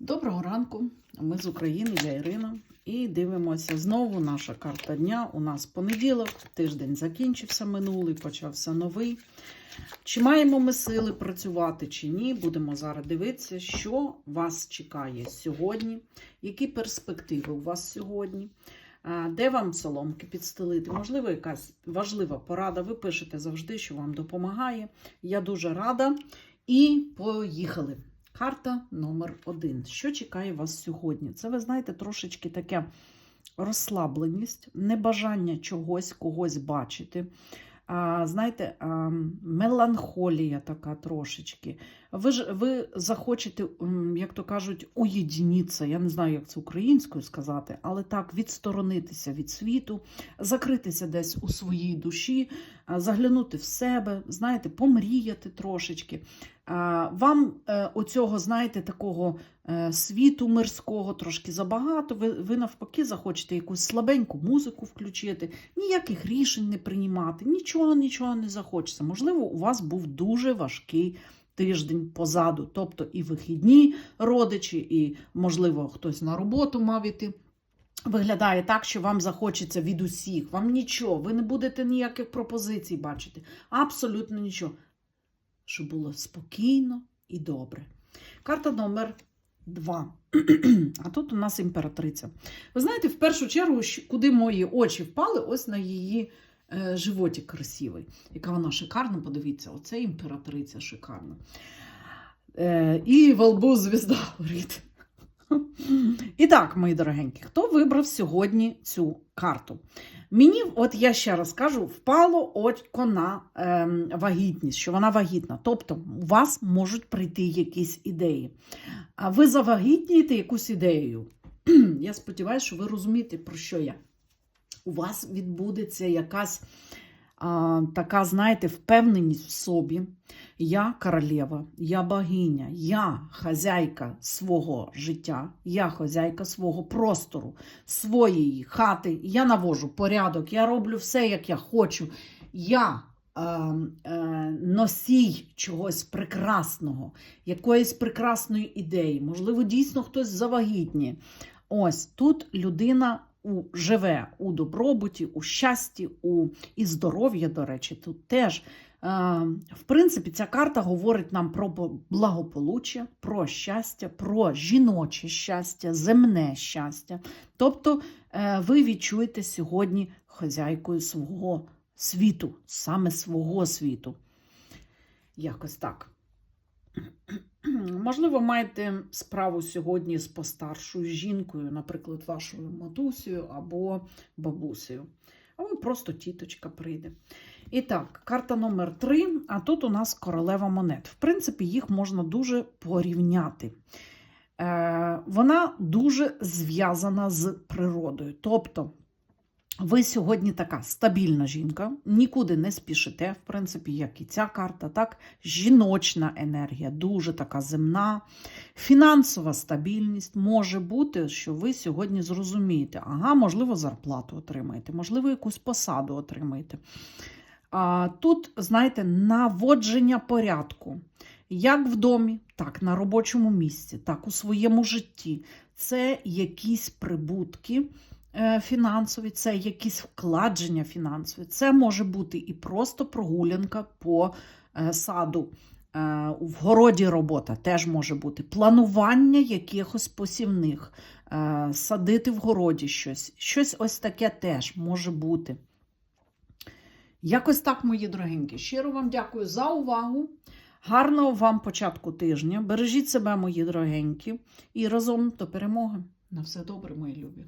Доброго ранку. Ми з України, я Ірина. І дивимося знову наша карта дня. У нас понеділок, тиждень закінчився минулий, почався новий. Чи маємо ми сили працювати, чи ні? Будемо зараз дивитися, що вас чекає сьогодні, які перспективи у вас сьогодні. Де вам соломки підстелити? Можливо, якась важлива порада. Ви пишете завжди, що вам допомагає. Я дуже рада. І поїхали. Карта номер один. Що чекає вас сьогодні? Це, ви знаєте, трошечки таке розслабленість, небажання чогось, когось бачити. А, знаєте, а, меланхолія така трошечки. Ви ж ви захочете, як то кажуть, уєдніться. Я не знаю, як це українською сказати, але так, відсторонитися від світу, закритися десь у своїй душі, заглянути в себе, знаєте, помріяти трошечки. Вам е, оцього, знаєте, такого е, світу мирського трошки забагато. Ви, ви навпаки захочете якусь слабеньку музику включити, ніяких рішень не приймати, нічого, нічого не захочеться. Можливо, у вас був дуже важкий тиждень позаду, тобто і вихідні родичі, і, можливо, хтось на роботу мав іти. Виглядає так, що вам захочеться від усіх, вам нічого, ви не будете ніяких пропозицій бачити. Абсолютно нічого. Щоб було спокійно і добре. Карта номер два. А тут у нас імператриця. Ви знаєте, в першу чергу, куди мої очі впали, ось на її е, животі красивий. Яка вона шикарна, подивіться, оце імператриця шикарна. Е, і в лбу звізда горить. І так, мої дорогенькі, хто вибрав сьогодні цю карту? Мені, от я ще раз кажу, впало око на ем, вагітність, що вона вагітна. Тобто, у вас можуть прийти якісь ідеї. А ви завагітнієте якусь ідею. Я сподіваюся, що ви розумієте, про що я. У вас відбудеться якась така, знаєте, впевненість в собі. Я королева, я богиня, я хазяйка свого життя, я хазяйка свого простору, своєї хати. Я навожу порядок, я роблю все, як я хочу. Я е, е, носій чогось прекрасного, якоїсь прекрасної ідеї. Можливо, дійсно хтось завагітніє. Ось тут людина у, живе у добробуті, у щасті, у і здоров'я, до речі, тут теж. Е, В принципі, ця карта говорить нам про благополуччя, про щастя, про жіноче щастя, земне щастя. Тобто е, ви відчуєте сьогодні хазяйкою свого світу, саме свого світу. Якось так. Можливо, маєте справу сьогодні з постаршою жінкою, наприклад, вашою матусею або бабусею. Або просто тіточка прийде. І так, карта номер 3, а тут у нас королева монет. В принципі, їх можна дуже порівняти. Е, вона дуже зв'язана з природою. Тобто, ви сьогодні така стабільна жінка, нікуди не спішите, в принципі, як і ця карта, так? Жіночна енергія, дуже така земна. Фінансова стабільність може бути, що ви сьогодні зрозумієте, ага, можливо, зарплату отримаєте, можливо, якусь посаду отримаєте. А, тут, знаєте, наводження порядку. Як в домі, так на робочому місці, так у своєму житті. Це якісь прибутки фінансові, це якісь вкладення фінансові. Це може бути і просто прогулянка по е, саду. Е, В городі робота теж може бути. Планування якихось посівних, е, садити в городі щось. Щось ось таке теж може бути. Якось так, мої дорогенькі. Щиро вам дякую за увагу. Гарного вам початку тижня. Бережіть себе, мої дорогенькі, і разом до перемоги. На все добре, мої любі.